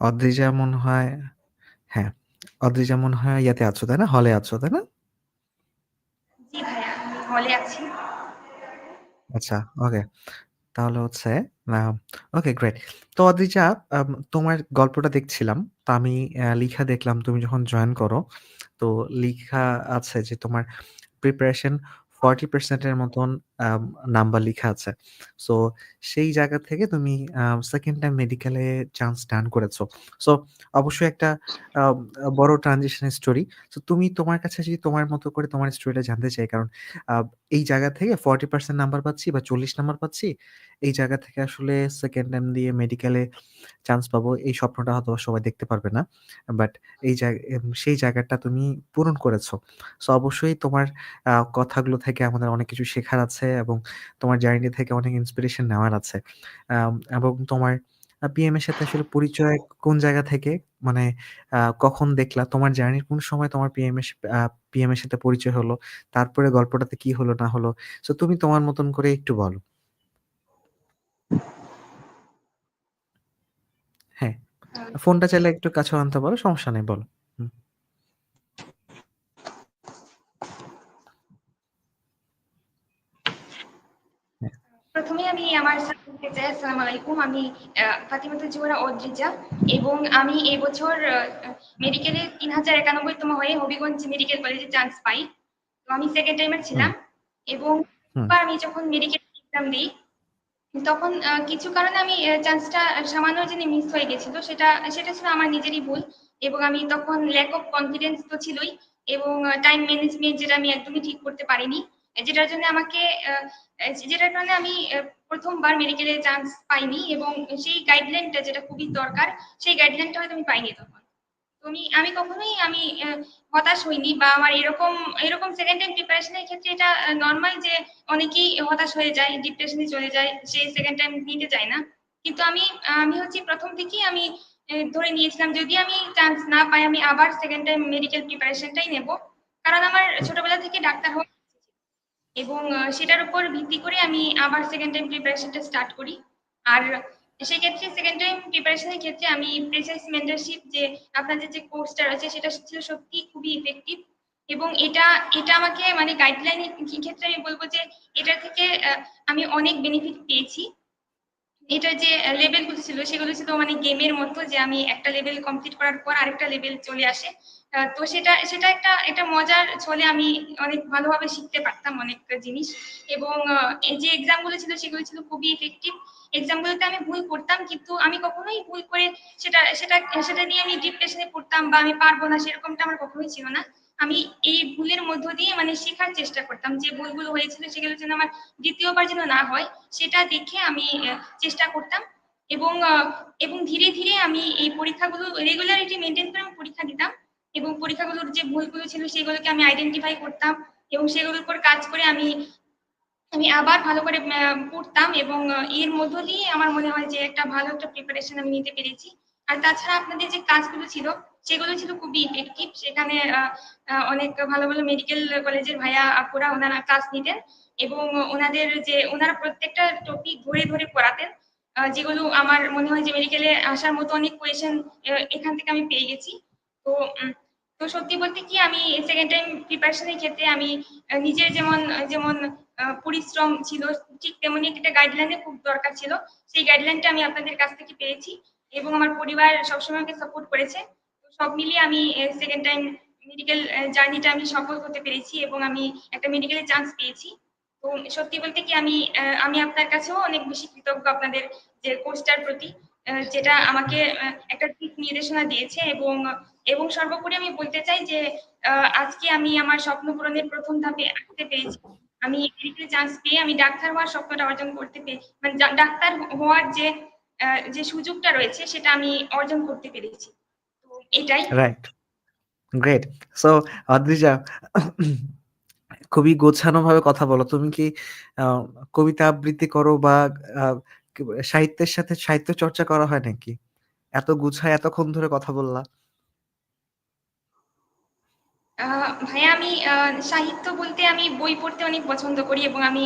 অদ্রিজা মনে হয় হ্যাঁ, অদ্রিজা মনে হয় ইয়াতে আছো, তাই না? হলে আছো, তাই না? জি ভাইয়া, হলে আছি। আচ্ছা, ওকে। তাহলে হচ্ছে ওকে গ্রেট। তো অদ্রিজা তোমার গল্পটা দেখছিলাম। তো আমি লিখা দেখলাম তুমি যখন জয়েন করো, তো লিখা আছে যে তোমার প্রিপারেশন 40% এর মতন নাম্বার লিখা আছে। সো সেই জায়গা থেকে তুমি আ 2nd টাইম মেডিকেলে চান্স ডান করেছ। সো অবশ্যই একটা আ বড় ট্রানজিশন স্টোরি। সো তুমি তোমার কাছে যদি তোমার মতো করে তোমার স্টোরিটা জানতে চাই। কারণ আ এই জায়গা থেকে 40% নাম্বার পাচ্ছি বা 40 নাম্বার পাচ্ছি। এই জায়গা থেকে আসলে সেকেন্ড টাইম দিয়ে মেডিকেলে চান্স পাবো এই স্বপ্নটা হয়তো সবাই দেখতে পারবে না। বাট এই জায় এম সেই জায়গাটা তুমি পূরণ করেছ। সো অবশ্যই তোমার কথাগুলো থেকে আমাদের অনেক কিছু শেখার আছে এবং তোমার জার্নি থেকে অনেক ইন্সপিরেশন নেওয়ার আছে। এবং তোমার পিএম এর সাথে আসলে পরিচয় কোন জায়গা থেকে? মানে কখন দেখলা? তোমার জার্নির কোন সময় তোমার পিএম এর পিএম এর সাথে পরিচয় হলো? তারপরে গল্পটাতে কি হলো না হলো? সো তুমি তোমার মতন করে একটু বলো। হ্যাঁ, ফোনটা চাইলে একটু কাছে আনতে পারো, সমস্যা নেই বলো। হুম। ১ম এই আমি আমার বলতে চাই আসসালামু আলাইকুম। আমি আ ফাতিমাতুল জোহরা অদ্রিজা এবং আমি এই বছর আ মেডিকেলে ৩০৯১ তম হয়ে হবিগঞ্জ মেডিকেল কলেজে চান্স পাই। তো আমি সেকেন্ড টাইমার ছিলাম এবং আমি যখন মেডিকেল এক্সাম দিই, তখন কিছু কারণে আমি চান্সটা সামান্য জেনে মিস হয়ে গেছিল। সেটা সেটা ছিল আমার নিজেরই ভুল এবং আমি তখন ল্যাক অফ কনফিডেন্স তো ছিলই এবং টাইম ম্যানেজমেন্ট যেটা আমি একদমই ঠিক করতে পারিনি। যেটার জন্য আমাকে যেটার কারণে আমি প্রথমবার মেডিকেলে চান্স পাইনি এবং সেই গাইডলাইনটা যেটা খুবই দরকার, সেই গাইডলাইনটা হয়তো আমি পাইনি তখন। তো আমি কখনোই আমি হতাশ হইনি বা আমার এরকম এরকম সেকেন্ড টাইম প্রিপারেশন এর ক্ষেত্রে এটা নর্মাল যে অনেকেই হতাশ হয়ে যায়, ডিপ্রেশন চলে যায়। সে সেকেন্ড টাইম নিতে চায় না। কিন্তু আমি আমি হচ্ছি প্রথম থেকেই আমি ধরে নিয়েছিলাম যদি আমি চান্স না পাই আমি আবার সেকেন্ড টাইম মেডিকেল প্রিপারেশনটাই নেব। কারণ আমার ছোটবেলা থেকে ডাক্তার হওয়ার এবং সেটার উপর ভিত্তি করে আমি আবার সেকেন্ড টাইম প্রিপারেশনটা স্টার্ট করি। আর সেক্ষেত্রে সেকেন্ড টাইম প্রিপারেশনের ক্ষেত্রে আমি প্রেসাইস মেন্টারশিপ যে, আপনাদের যে কোর্সটা রয়েছে সেটা ছিল সত্যি খুবই ইফেক্টিভ এবং এটা এটা আমাকে মানে গাইডলাইনের ক্ষেত্রে আমি বলব যে, এটা থেকে আমি অনেক বেনিফিট পেয়েছি। এটার যে লেভেলগুলো ছিল, সেগুলো ছিল মানে গেমের মতো যে আমি একটা লেভেল কমপ্লিট করার পর আরেকটা লেভেল চলে আসে। তো সেটা সেটা একটা একটা মজার ছলে আমি অনেক ভালোভাবে শিখতে পারতাম অনেকটা জিনিস এবং এই যে এক্সামগুলো ছিল সেগুলো ছিল খুবই ইফেক্টিভ। এক্সাম গুলোতে আমি ভুল করতাম, কিন্তু আমি কখনোই ভুল করে সেটা সেটা সেটা নিয়ে আমি ডিপ্রেশনে পড়তাম বা আমি পারব না, সেরকমটা আমার কখনোই ছিল না। আমি এই ভুলের মধ্য দিয়ে মানে শেখার চেষ্টা করতাম। যে ভুলগুলো হয়েছিল সেগুলো যেন আমার দ্বিতীয়বার যেন না হয় সেটা দেখে আমি চেষ্টা করতাম এবং এবং ধীরে, ধীরে আমি এই পরীক্ষাগুলো রেগুলারিটি মেনটেন করে আমি পরীক্ষা দিতাম এবং পরীক্ষাগুলোর যে ভুলগুলো ছিল সেগুলোকে আমি আইডেন্টিফাই করতাম এবং সেগুলোর উপর কাজ করে আমি আমি আবার ভালো করে পড়তাম এবং এর মধ্য দিয়ে আমার মনে হয় যে একটা ভালো একটা প্রিপারেশন আমি নিতে পেরেছি। আর তাছাড়া আপনাদের যে কাজগুলো ছিল সেগুলো ছিল খুবই ইফেক্টিভ। সেখানে অনেক ভালো, ভালো মেডিকেল কলেজের ভাইয়া আপুরা ওনারা ক্লাস নিতেন এবং ওনাদের যে ওনারা প্রত্যেকটা টপিক ধরে, ধরে পড়াতেন। যেগুলো আমার মনে হয় যে মেডিকেলে আসার মতো অনেক কোয়েশন এখান থেকে আমি পেয়ে গেছি। তো তো সত্যি বলতে কি আমি সেকেন্ড টাইম প্রিপারেশন এর ক্ষেত্রে আমি নিজের যেমন যেমন পরিশ্রম ছিল ঠিক তেমনি একটা গাইডলাইন খুব দরকার ছিল। সেই গাইডলাইনটা আমি আপনাদের কাছ থেকে পেয়েছি এবং আমার পরিবার সবসময় আমাকে সাপোর্ট করেছে। সব মিলিয়ে আমি সেকেন্ড টাইম মেডিকেল জার্নিটা আমি সফল হতে পেরেছি এবং আমি একটা মেডিকেলে চান্স পেয়েছি। তো সত্যি বলতে কি আমি আমি আপনার কাছেও অনেক বেশি কৃতজ্ঞ আপনাদের যে কোর্সটার প্রতি যেটা আমাকে একটা দিক নির্দেশনা দিয়েছে এবং এবং সর্বোপরি আমি বলতে চাই যে আজকে আমি আমার স্বপ্ন পূরণের প্রথম ধাপে আসতে পেরেছি। আমি মেডিকেল চান্স পেয়ে আমি ডাক্তার হওয়ার স্বপ্নটা অর্জন করতে পে মানে ডাক্তার হওয়ার যে যে সুযোগটা রয়েছে সেটা আমি অর্জন করতে পেরেছি। এটাই। রাইট। গ্রেট। সো অদ্রিজা খুবই গোছানোভাবে কথা বলো। তুমি কি কবিতা আবৃত্তি করো বা সাহিত্যের সাথে সাহিত্য চর্চা করা হয় নাকি? এত গুছায় এতক্ষণ ধরে কথা বললা। ভাইয়া আমি সাহিত্য বলতে আমি বই পড়তে অনেক পছন্দ করি এবং আমি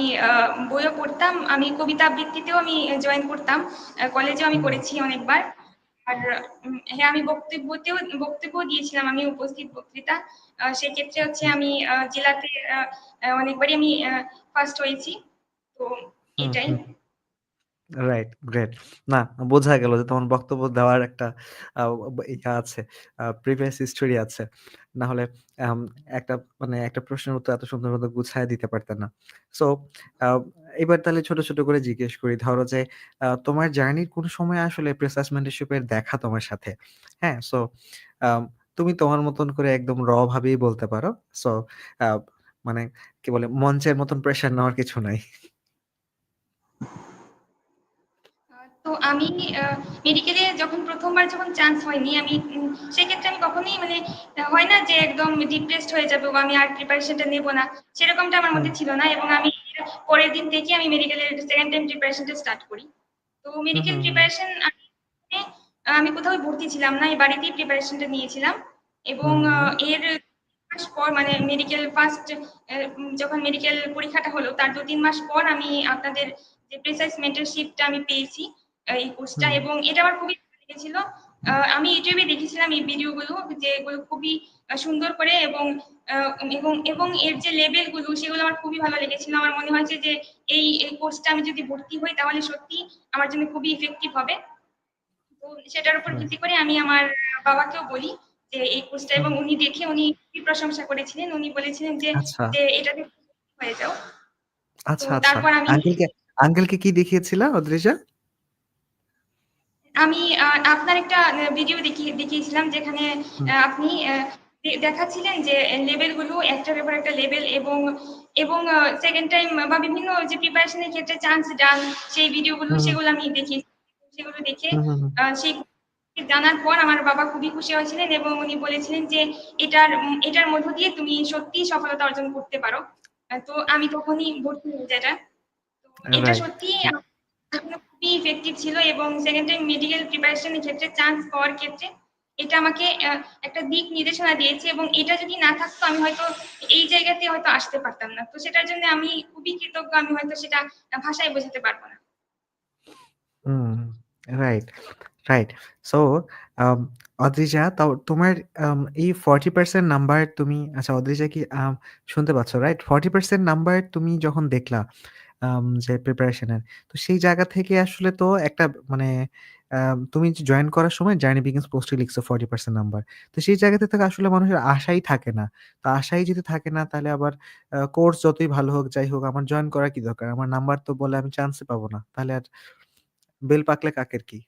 বইও পড়তাম। আমি কবিতা আবৃত্তিতেও আমি জয়েন করতাম। কলেজেও আমি। করেছি অনেকবার। আর হ্যাঁ, আমি বক্তব্যতেও বক্তব্য দিয়েছিলাম আমি উপস্থিত বক্তৃতা। সেক্ষেত্রে হচ্ছে আমি জেলাতে অনেকবারই আমি ফার্স্ট হয়েছি। তো এটাই। Right, great. না বোঝা গেল যে তোমার বক্তব্য দেওয়ার একটা ইয়া আছে। প্রিভিয়াস হিস্টরি আছে। না হলে একটা মানে একটা প্রশ্নের উত্তর এত সুন্দর মতো গুছায় দিতে পারতেন না। সো এবার তাহলে ছোট, ছোট করে জিজ্ঞেস করি। ধরো যে আ তোমার জার্নির কোন সময় আসলে প্রেসাস মেন্টরশিপ এর দেখা তোমার সাথে। হ্যাঁ? সো আম তুমি তোমার মতন করে একদম র ভাবেই বলতে পারো। সো আ মানে কি বলে মঞ্চের মতন প্রেশার নেওয়ার কিছু নাই। আ তো আমি আ মেডিকেলে যখন ১ম বার যখন চান্স হয়নি আমি উম সেক্ষেত্রে আমি কখনোই মানে আ হয় না যে একদম ডিপ্রেসড হয়ে যাব বা আমি আর প্রিপারেশন টা নেব না। সেরকমটা আমার হুম। মধ্যে ছিল না এবং আমি পরের দিন থেকেই আমি মেডিকেলের 2nd টাইম প্রিপারেশন টা স্টার্ট করি। তো মেডিকেল। প্রিপারেশন আমি কোথাও ভর্তি ছিলাম না। এই বাড়িতেই প্রিপারেশনটা নিয়েছিলাম এবং। এর মাস পর মানে মেডিকেল ফার্স্ট যখন মেডিকেল পরীক্ষাটা হলো তার ২-৩ মাস পর আমি আপনাদের যে প্রিসাইজ মেন্টরশিপ টা আমি পেয়েছি এই কোর্সটা এবং এটা আমার খুবই ভালো লেগেছিল। আমি এ দেখেছিলাম এই ভিডিও গুলো যে এগুলো খুবই সুন্দর করে এবং এবং এবং এর যে লেভেলগুলো সেগুলো আমার খুবই ভালো লেগেছিল। আমার মনে হয়েছে যে এই এই কোর্সটা আমি যদি ভর্তি হই তাহলে সত্যি আমার জন্য খুবই ইফেক্টিভ হবে। তো সেটার উপর ভিত্তি করে আমি আমার বাবাকেও বলি যে এই কোর্সটা এবং উনি দেখে উনি প্রশংসা করেছিলেন। উনি বলেছিলেন যে, আচ্ছা। যে এটাতে হয়ে যাও। আচ্ছা, আচ্ছা। তারপর আমি আঙ্কেলকে আঙ্কেলকে কি দেখিয়েছিলা অদ্রিজা? আমি আপনার একটা ভিডিও দেখিয়ে দেখিয়েছিলাম যেখানে। আপনি দেখাচ্ছিলেন যে লেভেলগুলো একটার উপর একটা লেভেল এবং এবং সেকেন্ড টাইম বা বিভিন্ন যে প্রিপারেশন এর ক্ষেত্রে চান্স ডান সেই ভিডিও গুলো হুম, হুম। সেগুলো আমি দেখি সেগুলো দেখে সেই জানার পর আমার বাবা খুবই খুশি হয়েছিলেন এবং উনি বলেছিলেন যে এটার এটার মধ্য দিয়ে তুমি সত্যিই সফলতা অর্জন করতে পারো। তো আমি তখনই ভর্তি হই যেটা। এটা। সত্যিই খুবই ইফেক্টিভ ছিল এবং সেকেন্ড টাইম মেডিকেল প্রিপারেশন এর ক্ষেত্রে চান্স পাওয়ার ক্ষেত্রে এটা আমাকে একটা দিক নির্দেশনা দিয়েছে এবং এটা যদি না থাকতো আমি হয়তো এই জায়গাতে হয়তো আসতে পারতাম না। তো সেটার জন্য আমি খুবই কৃতজ্ঞ। আমি হয়তো সেটা ভাষায় বোঝাতে পারব না। Right, right. সো অদ্রিজা তাও তোমার এই 40% নাম্বার তুমি আচ্ছা অদ্রিজা কি আম শুনতে পাচ্ছ রাইট? 40% নাম্বার তুমি যখন দেখলা আম যে প্রিপারেশন এর তো সেই জায়গা থেকে আসলে তো একটা মানে তুমি জয়েন করার সময় জার্নি বিগিনস পোস্টে লিখছো 40% নাম্বার। তো সেই জায়গাতে থেকে আসলে মানুষের আশাই থাকে না। তো আশাই যদি থাকে না, তাহলে আবার কোর্স যতই ভালো হোক, যাই হোক, আমার জয়েন করার কি দরকার? আমার নাম্বার তো বলে আমি চান্সই পাবো না। তাহলে আর বেল পাকলে কাকের কি?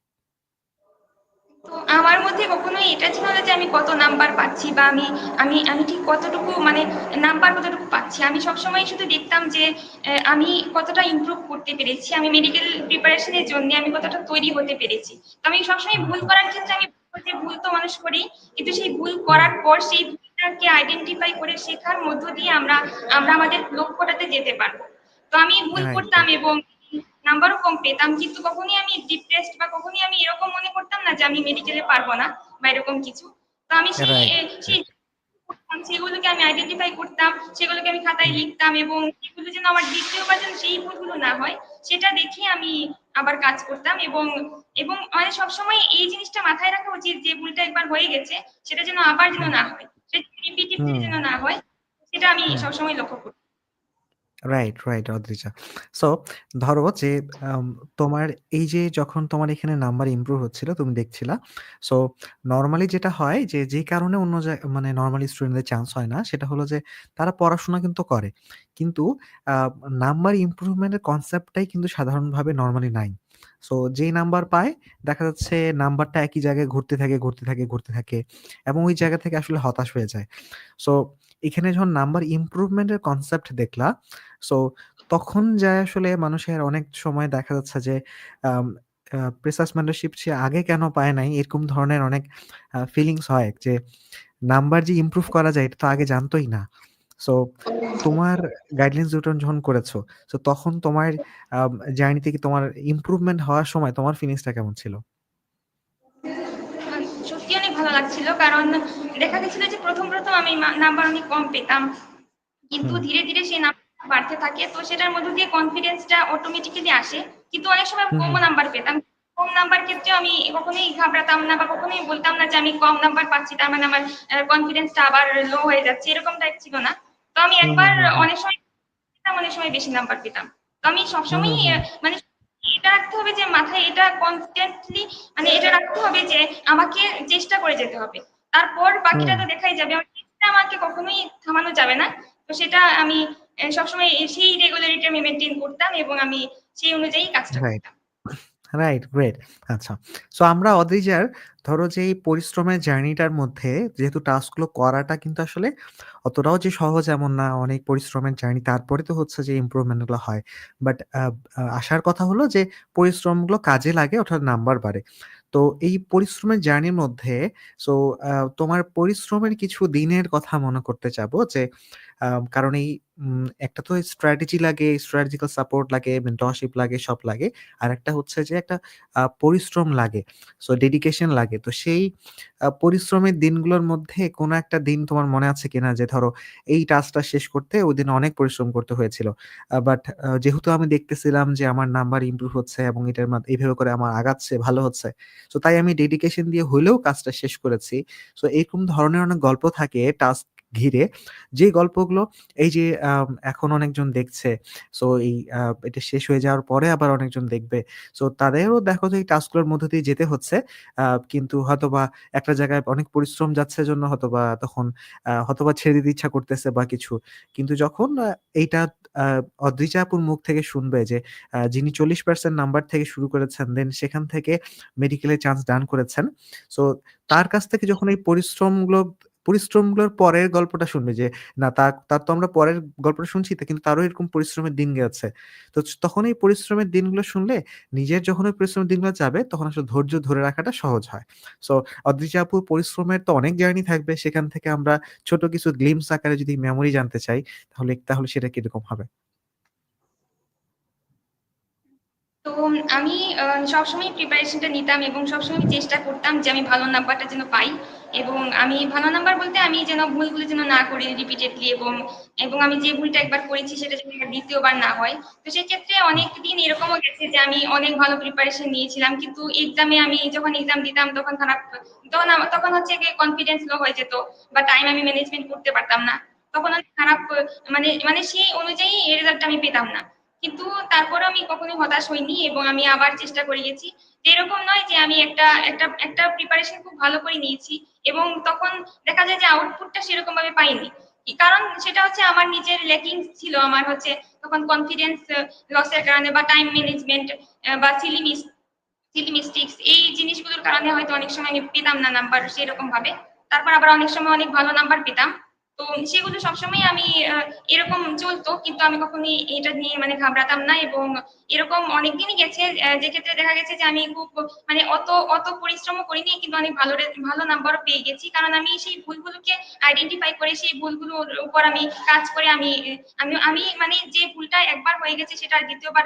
আমার মধ্যে কখনোই এটা ছিল না যে আমি কত নাম্বার পাচ্ছি বা আমি আমি আমি ঠিক কতটুকু মানে নাম্বার কতটুকু পাচ্ছি। আমি সবসময় শুধু দেখতাম যে আমি কতটা ইমপ্রুভ করতে পেরেছি। আমি মেডিকেল প্রিপারেশন এর জন্যে আমি কতটা তৈরি হতে পেরেছি। তো আমি সবসময় ভুল করার ক্ষেত্রে আমি যে ভুল তো মানুষ করি কিন্তু সেই ভুল করার পর সেই ভুলটাকে আইডেন্টিফাই করে শেখার মধ্য দিয়ে আমরা আমরা আমাদের লক্ষ্যটাতে যেতে পারব তো আমি ভুল করতাম এবং নাম্বারও কম পেতাম। কিন্তু কখনই আমি ডিপ্রেসড বা কখনই আমি এরকম মনে করতাম না যে আমি মেডিকেলে পারব না বা এরকম কিছু। তো আমি সেই সেগুলোকে আমি আইডেন্টিফাই করতাম, সেগুলোকে আমি খাতায় লিখতাম এবং সেগুলো যেন আমার দ্বিতীয়বার যেন সেই ভুলগুলো না হয় সেটা দেখে আমি আবার কাজ করতাম এবং এবং মানে সবসময় এই জিনিসটা মাথায় রাখা উচিত যে ভুলটা একবার হয়ে গেছে সেটা যেন আবার যেন না হয়। সেটা যেন না হয় সেটা আমি সবসময় লক্ষ্য করি। Right, right Adrija. সো ধরো যে তোমার এই যে যখন তোমার এখানে নাম্বার ইমপ্রুভ হচ্ছিল তুমি দেখছিলা। সো নরমালি যেটা হয় যে, যে কারণে অন্য মানে নরমালি স্টুডেন্টদের চান্স হয় না সেটা হলো যে তারা পড়াশোনা কিন্তু করে। কিন্তু নাম্বার ইমপ্রুভমেন্ট এর কনসেপ্টটাই কিন্তু সাধারণভাবে নরমালি নাই। সো যেই নাম্বার পায় দেখা যাচ্ছে নাম্বারটা একই জায়গায় ঘুরতে থাকে, ঘুরতে থাকে, ঘুরতে থাকে এবং ওই জায়গা থেকে আসলে হতাশ হয়ে যায়। সো এখানে যখন নাম্বার ইমপ্রুভমেন্ট এর কনসেপ্ট দেখলা সো তখন যায় আসলে মানুষের অনেক সময় দেখা যাচ্ছে যে প্রেসাস মেন্টরশিপ সে আগে কেন পায় নাই এরকম ধরনের অনেক ফিলিংস হয় যে নাম্বার যে ইমপ্রুভ করা যায় এটা তো আগে জানতোই না। সো তোমার গাইডলাইনস রিটার্ন যখন করেছ, সো তখন তোমার আম জার্নি থেকে তোমার ইমপ্রুভমেন্ট হওয়ার সময় তোমার ফিলিংসটা কেমন ছিল? আ সত্যি অনেক ভালো লাগছিল। কারণ দেখা গেছিল যে ১ম, ১ম আমি নাম্বার অনেক কম পেতাম। কিন্তু ধীরে, ধীরে সেই নাম্বারটা বাড়তে থাকে। তো সেটার মধ্য দিয়ে কনফিডেন্সটা অটোমেটিক্যালি আসে। কিন্তু অনেক সময় হুম, নাম্বার পেতাম। কম নাম্বার ক্ষেত্রেও আমি কখনোই ঘাবড়াতাম না বা কখনোই বলতাম না যে আমি কম নাম্বার পাচ্ছি তার মানে আমার কনফিডেন্সটা আবার লো হয়ে যাচ্ছে এরকম টাইপ ছিল না তো আমি একবার। অনেক সময় অনেক সময় বেশি নাম্বার পেতাম তো আমি সবসময়। মানে এটা রাখতে হবে যে মাথায় এটা কনস্ট্যান্টলি মানে এটা রাখতে হবে যে আমাকে চেষ্টা করে যেতে হবে। তারপর বাকিটা তো দেখাই যাবে। আমাকে কখনোই থামানো যাবে না। তো সেটা আমি সবসময় সেই রেগুলারিটি আমি মেনটেন করতাম এবং আমি সেই অনুযায়ী কাজটা করতাম। Right, great. আচ্ছা। সো আমরা অদ্রিজার ধরো যে এই পরিশ্রমের জার্নিটার মধ্যে যেহেতু টাস্কগুলো করাটা কিন্তু আসলে অতটাও যে সহজ এমন না। অনেক পরিশ্রমের জার্নি তারপরে তো হচ্ছে যে ইমপ্রুভমেন্টগুলো হয়। বাট আসার কথা হলো যে পরিশ্রমগুলো কাজে লাগে অর্থাৎ নাম্বার বাড়ে। তো এই পরিশ্রমের জার্নির মধ্যে সো তোমার পরিশ্রমের কিছু দিনের কথা মনে করতে চাবো যে কারণ এই একটা তো স্ট্র্যাটেজি লাগে, স্ট্র্যাটেজিক্যাল সাপোর্ট লাগে, মেন্টরশিপ লাগে, সব লাগে। আর একটা হচ্ছে যে একটা পরিশ্রম লাগে। সো ডেডিকেশন লাগে। তো সেই পরিশ্রমের দিনগুলোর মধ্যে কোন একটা দিন তোমার মনে আছে কিনা যে ধরো এই টাস্কটা শেষ করতে ওই দিন অনেক পরিশ্রম করতে হয়েছিল। বাট যেহেতু আমি দেখতেছিলাম যে আমার নাম্বার ইমপ্রুভ হচ্ছে এবং এটার এইভাবে করে আমার আগাচ্ছে, ভালো হচ্ছে। সো তাই আমি ডেডিকেশন দিয়ে হইলেও কাজটা শেষ করেছি। সো এরকম ধরনের অনেক গল্প থাকে টাস্ক ঘিরে। যে গল্পগুলো এই যে এখন অনেকজন দেখছে। সো এই এটা শেষ হয়ে যাওয়ার পরে আবার অনেকজন দেখবে। সো তাদেরও দেখো যে এই টাস্কগুলোর মধ্যে দিয়ে যেতে হচ্ছে। কিন্তু হয়তোবা একটা জায়গায় অনেক পরিশ্রম যাচ্ছে জন্য হয়তোবা তখন হয়তোবা ছেড়ে দিতে ইচ্ছা করতেছে বা কিছু। কিন্তু যখন এইটা আপুর মুখ থেকে শুনবে যে যিনি ৪০% নাম্বার থেকে শুরু করেছেন, দেন সেখান থেকে মেডিকেলে চান্স ডান করেছেন। সো তার কাছ থেকে যখন এই পরিশ্রমগুলো পরিশ্রমগুলোর পরের গল্পটা শুনবে যে, না তার তার তো আমরা পরের গল্পটা শুনছি কিন্তু তারও এরকম পরিশ্রমের দিন গেছে। তো তখন এই পরিশ্রমের দিনগুলো শুনলে নিজের যখন ওই পরিশ্রমের দিনগুলো যাবে, তখন আসলে ধৈর্য ধরে রাখাটা সহজ হয়। সো অদ্রিজাপুর পরিশ্রমের তো অনেক জার্নি থাকবে। সেখান থেকে আমরা ছোট কিছু গ্লিমস আকারে যদি মেমোরি জানতে চাই, তাহলে তাহলে সেটা কীরকম হবে? তো আমি সবসময় প্রিপারেশনটা নিতাম এবং সবসময় চেষ্টা করতাম যে আমি ভালো নাম্বারটা যেন পাই এবং আমি ভালো নাম্বার বলতে আমি যেন ভুলগুলো যেন না করি রিপিটেডলি এবং এবং আমি যে ভুলটা একবার করেছি সেটা যেন দ্বিতীয়বার না হয়। তো সেক্ষেত্রে অনেক দিন এরকমও গেছে যে আমি অনেক ভালো প্রিপারেশন নিয়েছিলাম। কিন্তু এক্সামে আমি যখন এক্সাম দিতাম তখন খারাপ, তখন তখন হচ্ছে কনফিডেন্স লো হয়ে যেত বা টাইম আমি ম্যানেজমেন্ট করতে পারতাম না। তখন অনেক খারাপ মানে মানে সেই অনুযায়ী রেজাল্টটা আমি পেতাম না। কিন্তু তারপরেও আমি কখনোই হতাশ হইনি এবং আমি আবার চেষ্টা করে গেছি। এরকম নয় যে আমি একটা একটা একটা প্রিপারেশন খুব ভালো করে নিয়েছি এবং তখন দেখা যায় যে আউটপুটটা সেরকম ভাবে পাইনি। কারণ সেটা হচ্ছে আমার নিজের ল্যাকিংস ছিল। আমার হচ্ছে তখন কনফিডেন্স লসের কারণে বা টাইম ম্যানেজমেন্ট বা সিলি মিস সিলি মিস্টেকস এই জিনিসগুলোর কারণে হয়তো অনেক সময় আমি পেতাম না নাম্বার সেরকম ভাবে। তারপর আবার অনেক সময় অনেক ভালো নাম্বার পেতাম। তো সেগুলো সবসময় আমি এরকম চলতো কিন্তু আমি কখনোই এটা নিয়ে মানে ঘাবড়াতাম না এবং এরকম অনেকদিনই গেছে যে ক্ষেত্রে দেখা গেছে যে আমি খুব মানে অত অত পরিশ্রম করিনি কিন্তু অনেক ভালো ভালো নাম্বারও পেয়ে গেছি। কারণ আমি সেই ভুলগুলোকে আইডেন্টিফাই করে সেই ভুলগুলোর উপর আমি কাজ করে আমি আমি আমি মানে যে ভুলটা একবার হয়ে গেছে সেটা আর দ্বিতীয়বার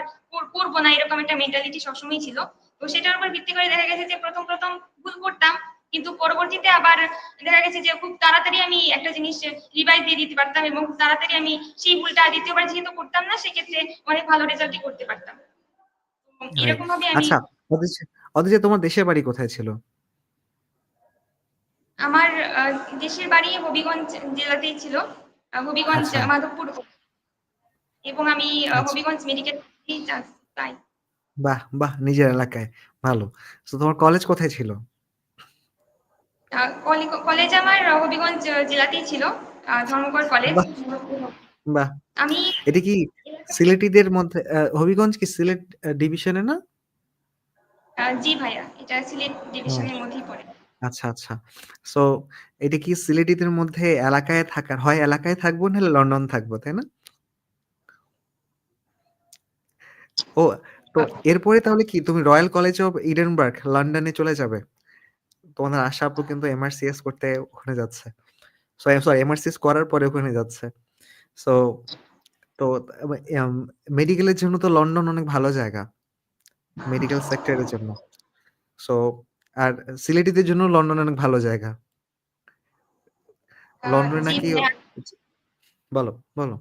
করব না এরকম একটা মেন্টালিটি সবসময় ছিল। তো সেটার উপর ভিত্তি করে দেখা গেছে যে ১ম, ১ম ভুল করতাম। কিন্তু পরবর্তীতে আবার দেখা গেছে যে খুব তাড়াতাড়ি আমি একটা জিনিস রিভাইজ দিয়ে দিতে পারতাম এবং খুব তাড়াতাড়ি আমি সেই ভুলটা ২য় বার যেহেতু করতাম না সেক্ষেত্রে অনেক ভালো রেজাল্টই করতে পারতাম। এরকম ভাবে আমি আচ্ছা অদ্রিজা তোমার দেশের বাড়ি কোথায় ছিল? আমার দেশের বাড়ি হবিগঞ্জ জেলাতেই ছিল। হবিগঞ্জ আচ্ছা, মাধবপুর এবং আমি আচ্ছা। হবিগঞ্জ মেডিকেল পাই। বাহ! বাহ! নিজের এলাকায়। ভালো। সো তোমার কলেজ কোথায় ছিল? কলেজ আমার হবিগঞ্জ জেলাতেই ছিল। ধর্মগড় কলেজ। বাহ! আমি এটা কি সিলেটিদের মধ্যে হবিগঞ্জ কি সিলেট ডিভিশনে না? জি ভাইয়া। এটা সিলেট ডিভিশনের মধ্যেই পড়ে। আচ্ছা, আচ্ছা। সো এটা কি সিলেটিদের মধ্যে এলাকায় থাকার হয় এলাকায় থাকব নাহলে লন্ডন থাকব, তাই না? ও তো এরপরে তাহলে কি তুমি রয়্যাল কলেজ অফ ইডেনবার্গ লন্ডনে চলে যাবে? তোমাদের আশা আপু কিন্তু এমআরসিএস করতে ওখানে যাচ্ছে। সো সরি এমআরসিএস করার পরে ওখানে যাচ্ছে। সো তো মেডিকেলের জন্য তো লন্ডন অনেক ভালো জায়গা। মেডিকেল সেক্টরের জন্য। সো আর সিলেটিদের জন্য লন্ডন অনেক ভালো জায়গা। লন্ডনে নাকি বলো, বলো।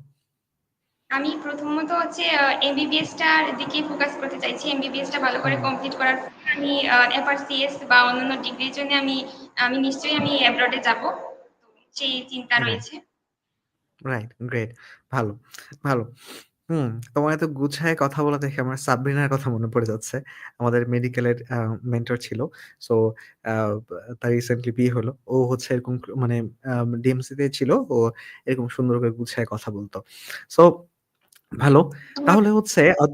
আমি প্রথমত হচ্ছে আ এমবিবিএস টার দিকে ফোকাস করতে চাইছি। এমবিবিএস টা ভালো করে কমপ্লিট করার পর আমি এফআরসিএস বা অন্যান্য ডিগ্রির জন্য আমি আমি নিশ্চয়ই আমি অ্যাব্রড যাব। সেই চিন্তা রয়েছে। Right, great. ভালো, ভালো। হুম, তোমার এত গুছায় কথা বলা দেখে আমার সাবরিনার কথা মনে পড়ে যাচ্ছে। আমাদের মেডিকেলের মেন্টর ছিল। সো তার রিসেন্টলি বিয়ে হলো। ও হচ্ছে এরকম মানে আ ডিএমসি তে ছিল। ও এরকম সুন্দর করে গুছায় কথা বলতো সো ভালো। তাহলে হচ্ছে অদ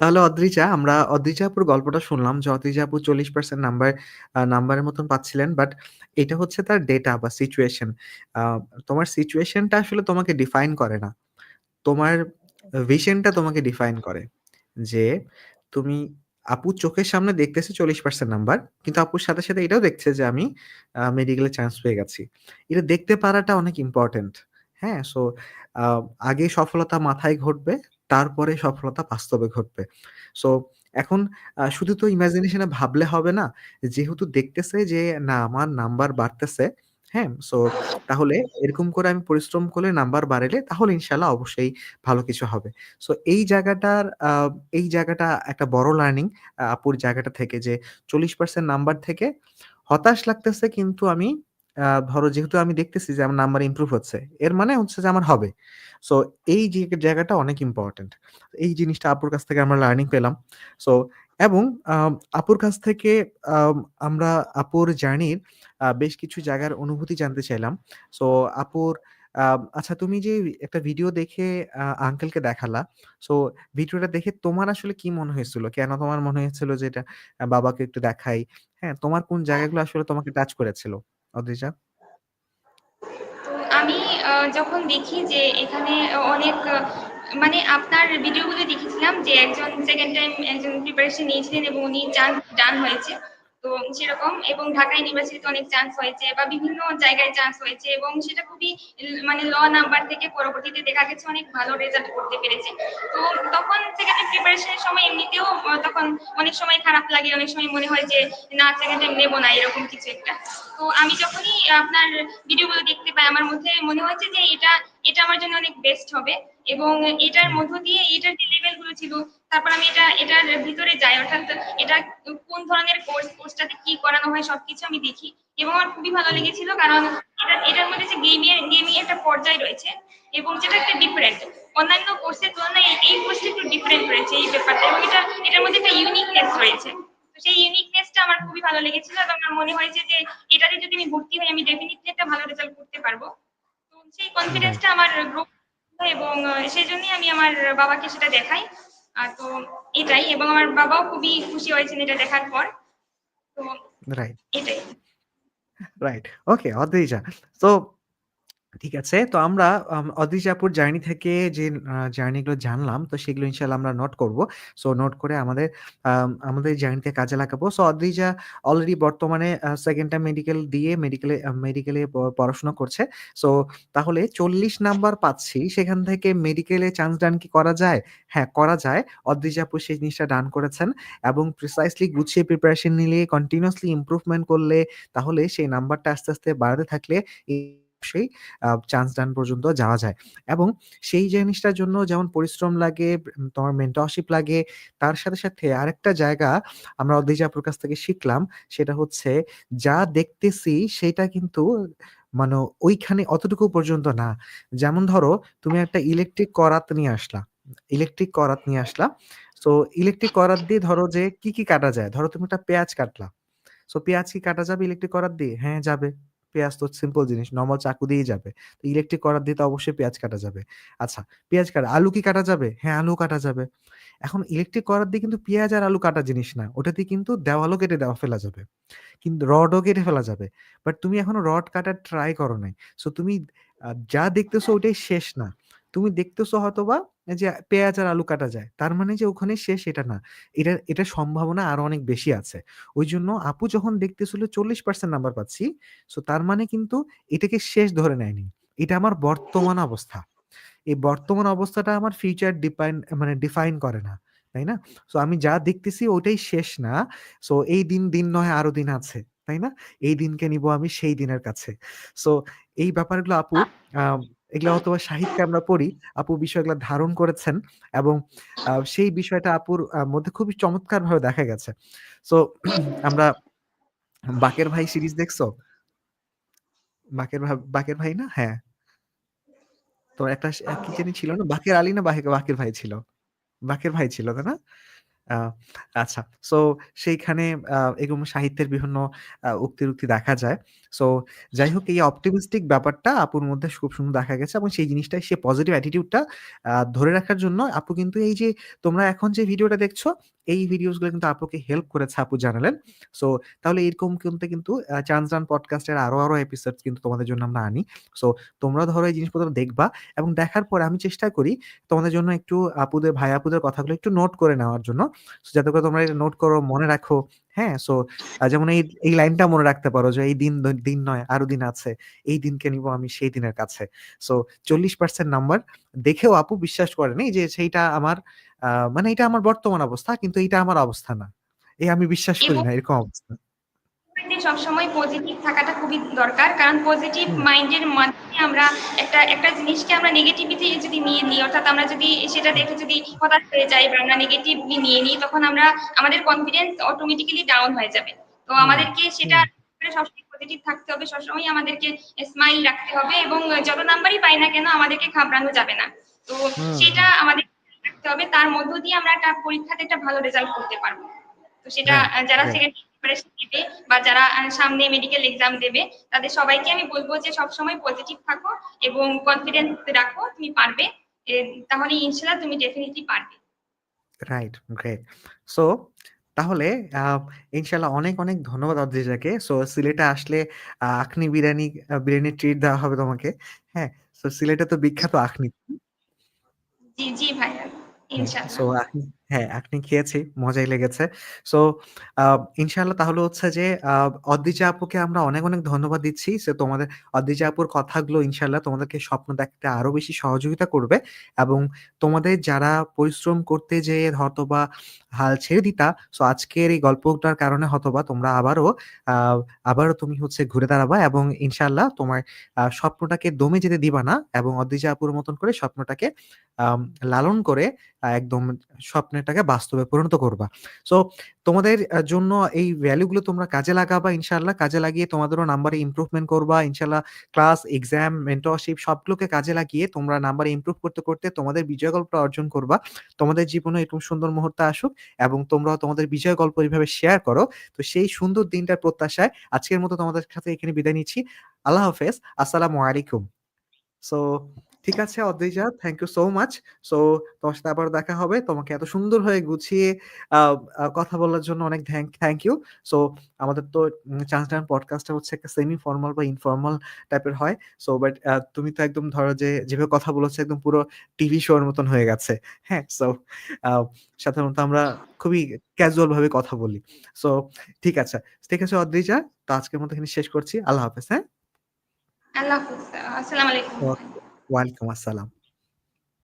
তাহলে অদ্রিজা আমরা অদ্রিজা আপুর গল্পটা শুনলাম যে অদ্রিজা আপু 40% নাম্বার আ নাম্বারের মতন পাচ্ছিলেন। বাট এটা হচ্ছে তার ডেটা বা সিচুয়েশন। আ তোমার সিচুয়েশনটা আসলে তোমাকে ডিফাইন করে না। তোমার ভিশনটা তোমাকে ডিফাইন করে। যে তুমি আপুর চোখের সামনে দেখতেছে 40% নাম্বার। কিন্তু আপুর সাথে, সাথে এটাও দেখছে যে আমি আ মেডিকেলে চান্স পেয়ে গেছি। এটা দেখতে পারাটা অনেক ইম্পোর্টেন্ট। হ্যাঁ? সো আগে সফলতা মাথায় ঘটবে, তারপরে সফলতা বাস্তবে ঘটবে। সো এখন শুধু তো ইমাজিনেশনে ভাবলে হবে না। যেহেতু দেখতেছে যে না আমার নাম্বার বাড়তেছে, হ্যাঁ? সো তাহলে এরকম করে আমি পরিশ্রম করলে নাম্বার বাড়ালে তাহলে ইনশাআল্লাহ অবশ্যই ভালো কিছু হবে। সো এই জায়গাটার আ এই জায়গাটা একটা বড় লার্নিং আপুর জায়গাটা থেকে যে 40% নাম্বার থেকে হতাশ লাগতেছে কিন্তু আমি ধরো যেহেতু আমি দেখতেছি যে আমার নাম্বার ইমপ্রুভ হচ্ছে। এর মানে হচ্ছে যে আমার হবে। সো এই যে জায়গাটা অনেক ইম্পোর্টেন্ট। এই জিনিসটা আপুর কাছ থেকে আমরা লার্নিং পেলাম। সো এবং আপুর কাছ থেকে আমরা আপুর জার্নির বেশ কিছু জায়গার অনুভূতি জানতে চাইলাম। সো আপুর আচ্ছা তুমি যে একটা ভিডিও দেখে আঙ্কেলকে দেখালা। সো ভিডিওটা দেখে তোমার আসলে কি মনে হয়েছিল? কেন তোমার মনে হয়েছিল যে এটা বাবাকে একটু দেখাই? হ্যাঁ, তোমার কোন জায়গাগুলো আসলে তোমাকে টাচ করেছিল? অদ্রিজা? আমি যখন দেখি যে এখানে অনেক মানে আপনার ভিডিওগুলো দেখেছিলাম যে একজন সেকেন্ড টাইম একজন প্রিপারেশন নিয়েছিলেন এবং উনি ডান হয়েছে। তো সেরকম এবং ঢাকা ইউনিভার্সিটিতে অনেক চান্স হয়েছে বা বিভিন্ন জায়গায় চান্স হয়েছে এবং সেটা খুবই মানে ল নাম্বার থেকে পরবর্তীতে দেখা গেছে অনেক ভালো রেজাল্ট করতে পেরেছে। তো তখন সেকেন্ড প্রিপারেশন এর সময় এমনিতেও তখন অনেক সময় খারাপ লাগে, অনেক সময় মনে হয় যে না 2nd টাইম নেব না এরকম কিছু একটা। তো আমি যখনই আপনার ভিডিওগুলো দেখতে পাই আমার মধ্যে মনে হয়েছে যে এটা এটা আমার জন্য অনেক বেস্ট হবে এবং এটার মধ্য দিয়ে এটার যে লেভেলগুলো ছিল তারপর আমি এটা এটার ভিতরে যাই অর্থাৎ এটা কোন ধরনের কোর্স, কোর্সটাতে কি করানো হয় সবকিছু আমি দেখি এবং আমার খুবই ভালো লেগেছিল কারণ এটা এটার মধ্যে যে গেমিং গেমিং একটা পর্যায় রয়েছে এবং যেটা একটা ডিফারেন্ট। অন্যান্য কোর্সের তুলনায় এই কোর্সটা একটু ডিফারেন্ট রয়েছে এই ব্যাপারটা এবং এটা এটার মধ্যে একটা ইউনিকনেস রয়েছে। তো সেই ইউনিকনেসটা আমার খুবই ভালো লেগেছিল এবং আমার মনে হয়েছে যে এটাতে যদি আমি ভর্তি হই আমি ডেফিনিটলি একটা ভালো রেজাল্ট করতে পারব। তো সেই। কনফিডেন্সটা আমার গ্রো এবং সেই জন্যই আমি আমার বাবাকে সেটা দেখাই। আর তো এটাই এবং আমার বাবাও খুবই খুশি হয়েছেন এটা দেখার পর। তো রাইট। এটাই। রাইট। ওকে অদ্রিজা। সো ঠিক আছে। তো আমরা আম অদ্রিজা আপুর জার্নি থেকে যে আ জার্নি গুলো জানলাম তো সেগুলো ইনশাআল্লাহ আমরা নোট করব। সো নোট করে আমাদের আমাদের জার্নিতে কাজে লাগাবো। সো অদ্রিজা অলরেডি বর্তমানে 2nd টাইম মেডিকেল দিয়ে মেডিকেলে মেডিকেলে পড়াশোনা করছে। সো তাহলে 40 নাম্বার পাচ্ছি সেখান থেকে মেডিকেলে চান্স ডান কি করা যায়? হ্যাঁ, করা যায়। অদ্রিজা আপু সেই জিনিসটা ডান করেছেন এবং প্রিসাইজলি গুছিয়ে প্রিপারেশন নিলে কন্টিনিউয়াসলি ইমপ্রুভমেন্ট করলে তাহলে সেই নাম্বারটা আস্তে, আস্তে বাড়াতে থাকলে সেই চান্স ডান পর্যন্ত যাওয়া যায়। এবং সেই জিনিসটার জন্য যেমন পরিশ্রম লাগে, তোমার মেন্টরশিপ লাগে তার সাথে, সাথে আরেকটা জায়গা আমরা অদ্রিজা আপুর কাছ থেকে শিখলাম সেটা হচ্ছে যা দেখতেছি সেটা কিন্তু মানে ওইখানে অতটুকু পর্যন্ত না। যেমন ধরো তুমি একটা ইলেকট্রিক করাত নিয়ে আসলা। ইলেকট্রিক করাত নিয়ে আসলা। সো ইলেকট্রিক করাত দিয়ে ধরো যে কি, কি কাটা যায়? ধরো তুমি একটা পেঁয়াজ কাটলা। সো পেঁয়াজ কি কাটা যাবে ইলেকট্রিক করাত দিয়ে? হ্যাঁ, যাবে। পেঁয়াজ তো সিম্পল জিনিস। নরমাল চাকু দিয়েই যাবে। তো ইলেকট্রিক করাত দিয়ে তো অবশ্যই পেঁয়াজ কাটা যাবে। আচ্ছা, পেঁয়াজ কাটা। আলু কি কাটা যাবে? হ্যাঁ, আলু কাটা যাবে। এখন ইলেকট্রিক করাত দিয়ে কিন্তু পেঁয়াজ আর আলু কাটা জিনিস না। ওটা দিয়ে কিন্তু দেওয়ালও কেটে দেওয়া ফেলা যাবে। কিন্তু রডও কেটে ফেলা যাবে। বাট তুমি এখনও রড কাটার ট্রাই করো নাই। সো তুমি যা দেখতেছো ওটাই শেষ না। তুমি দেখতেছো হয়তোবা যে পেঁয়াজ আর আলু কাটা যায়। তার মানে যে ওখানে শেষ এটা না। এটা এটা সম্ভাবনা আরও অনেক বেশি আছে। ওই জন্য আপু যখন দেখতেছিল 40% নাম্বার পাচ্ছি, সো তার মানে কিন্তু এটাকে শেষ ধরে নেয়নি। এটা আমার বর্তমান অবস্থা। এই বর্তমান অবস্থাটা আমার ফিউচার ডিপাইন মানে ডিফাইন করে না। তাই না? সো আমি যা দেখতেছি ওটাই শেষ না। সো এই দিন, দিন নয় আরও দিন আছে। তাই না? এই দিনকে নিব আমি সেই দিনের কাছে। সো এই ব্যাপারগুলো আপু এগুলা হয়তোবা সাহিত্যে আমরা পড়ি। আপু বিষয়গুলা ধারণ করেছেন এবং সেই বিষয়টা আপুর মধ্যে খুবই চমৎকারভাবে দেখা গেছে। সো আমরা 'বাকের ভাই' সিরিজ দেখছ? 'বাকের ভাই বাকের ভাই' না? হ্যাঁ। তো একটা কি জানি ছিল না? বাকের আলী না বাকের ভাই ছিল? বাকের ভাই ছিল, তাই না? আচ্ছা। সো সেইখানে এরকম সাহিত্যের বিভিন্ন উক্তির উক্তি-টুক্তি দেখা যায়। সো যাই হোক এই অপটিমিস্টিক ব্যাপারটা আপুর মধ্যে খুব সুন্দর দেখা গেছে এবং সেই জিনিসটাই সে পজিটিভ অ্যাটিটিউডটা ধরে রাখার জন্য আপু কিন্তু এই যে তোমরা এখন যে ভিডিওটা দেখছ, এই ভিডিওসগুলো কিন্তু আপুকে হেল্প করেছে আপু জানালেন। সো তাহলে এরকম কিন্তু কিন্তু চান্স রান পডকাস্টের আরও, আরও এপিসোডস কিন্তু তোমাদের জন্য আমরা আনি। সো তোমরাও ধরো এই জিনিসপত্র দেখবা এবং দেখার পরে আমি চেষ্টা করি তোমাদের জন্য একটু আপুদের ভাই আপুদের কথাগুলো একটু নোট করে নেওয়ার জন্য। সো যাতে করে তোমরা নোট করো, মনে রাখো। হ্যাঁ? সো যেমন এই, এই লাইনটা মনে রাখতে পারো যে এই দিন দিন নয় আরও দিন আছে। এই দিনকে নিবো আমি সেই দিনের কাছে। সো ৪০% নাম্বার দেখেও আপু বিশ্বাস করেনি যে সেইটা আমার মানে এটা আমার বর্তমান অবস্থা কিন্তু এইটা আমার অবস্থা না। এ আমি বিশ্বাস করি না এরকম অবস্থা। সবসময় পজিটিভ থাকাটা খুবই দরকার। কারণ পজিটিভ মাইন্ডের মাধ্যমে আমরা একটা, একটা জিনিসকে আমরা নেগেটিভিটি যদি নিয়ে নিই অর্থাৎ আমরা যদি সেটা দেখে যদি হতাশ হয়ে যাই বা আমরা নেগেটিভলি নিয়ে নিই তখন আমরা আমাদের কনফিডেন্স অটোমেটিক্যালি ডাউন হয়ে যাবে। তো আমাদেরকে সেটা সবসময় পজিটিভ থাকতে হবে। সবসময় আমাদেরকে স্মাইল রাখতে হবে এবং যত নাম্বারই পাই না কেন আমাদেরকে ঘাবড়ানো যাবে না। তো সেটা আমাদের রাখতে হবে। তার মধ্য দিয়ে আমরা একটা পরীক্ষাতে একটা ভালো রেজাল্ট করতে পারব। তো সেটা যারা। সেকেন্ড প্রিপারেশন দিবে বা যারা সামনে মেডিকেল এক্সাম দেবে তাদের সবাইকে আমি বলব যে সবসময় পজিটিভ থাকো এবং কনফিডেন্স রাখো তুমি পারবে। তাহলে ইনশাআল্লাহ তুমি ডেফিনিটলি পারবে। Right, great. সো তাহলে আ ইনশাআল্লাহ অনেক, অনেক ধন্যবাদ অদ্রিজাকে। সো সিলেটে আসলে আখনি বিরিয়ানি আ বিরিয়ানির ট্রিট দেওয়া হবে তোমাকে। হ্যাঁ? সো সিলেটে তো বিখ্যাত আখনি। জি, জি ভাইয়া। হ্যাঁ, সো ইনশাআল্লাহ। আখনি হ্যাঁ, আপনি খেয়েছি, মজাই লেগেছে। সো আ ইনশাআল্লাহ তাহলে হচ্ছে যে আ অদ্রিজা আপুকে আমরা অনেক, অনেক ধন্যবাদ দিচ্ছি। সো তোমাদের অদ্রিজা আপুর কথাগুলো ইনশাআল্লাহ তোমাদেরকে স্বপ্ন দেখতে আরও বেশি সহযোগিতা করবে এবং তোমাদের যারা পরিশ্রম করতে যেয়ে হয়তোবা হাল ছেড়ে দিতা, সো আজকের এই গল্পটার কারণে হয়তোবা তোমরা আবারও আ আবারও তুমি হচ্ছে ঘুরে দাঁড়াবা এবং ইনশাআল্লাহ তোমার স্বপ্নটাকে দমে যেতে দিবা না এবং অদ্রিজা আপুর মতন করে স্বপ্নটাকে লালন করে একদম স্বপ্নটাকে বাস্তবে পরিণত করবা। সো তোমাদের জন্য এই ভ্যালু গুলো তোমরা কাজে লাগাবা ইনশাআল্লাহ। কাজে লাগিয়ে তোমাদেরও নাম্বারে ইমপ্রুভমেন্ট করবা। ইনশাআল্লাহ ক্লাস, এক্সাম, মেন্টরশিপ সবগুলোকে কাজে লাগিয়ে তোমরা নাম্বারে ইমপ্রুভ করতে, করতে তোমাদের বিজয় গল্প অর্জন করবা। তোমাদের জীবনে এরকম সুন্দর মুহূর্ত আসুক এবং তোমরাও তোমাদের বিজয় গল্প এইভাবে শেয়ার করো। তো সেই সুন্দর দিনটার প্রত্যাশায় আজকের মতো তোমাদের সাথে এখানে বিদায় নিচ্ছি। আল্লাহ হাফেজ। আসসালামু আলাইকুম। সো ঠিক আছে Adrija, thank you so much. So তোমার সাথে আবার দেখা হবে। তোমাকে এত সুন্দর হয়ে গুছিয়ে কথা বলার জন্য অনেক থ্যাংক থ্যাংক ইউ। সো আমাদের তো চান্স টাইম পডকাস্টটা হচ্ছে একটা সেমি ফরমাল বা ইনফর্মাল টাইপের হয়। সো বাট তুমি তো একদম ধরো যে যেভাবে কথা বলেছ একদম পুরো টিভি শো এর মতন হয়ে গেছে। হ্যাঁ? সো সাধারণত আমরা খুবই ক্যাজুয়াল ভাবে কথা বলি। সো ঠিক আছে। ঠিক আছে অদ্রিজা। তো আজকের মতো এখানে শেষ করছি। আল্লাহ হাফেজ, হ্যাঁ? আল্লাহ হাফেজ। আসসালামু আলাইকুম। ওকে। ওয়ালাইকুম আসসালাম।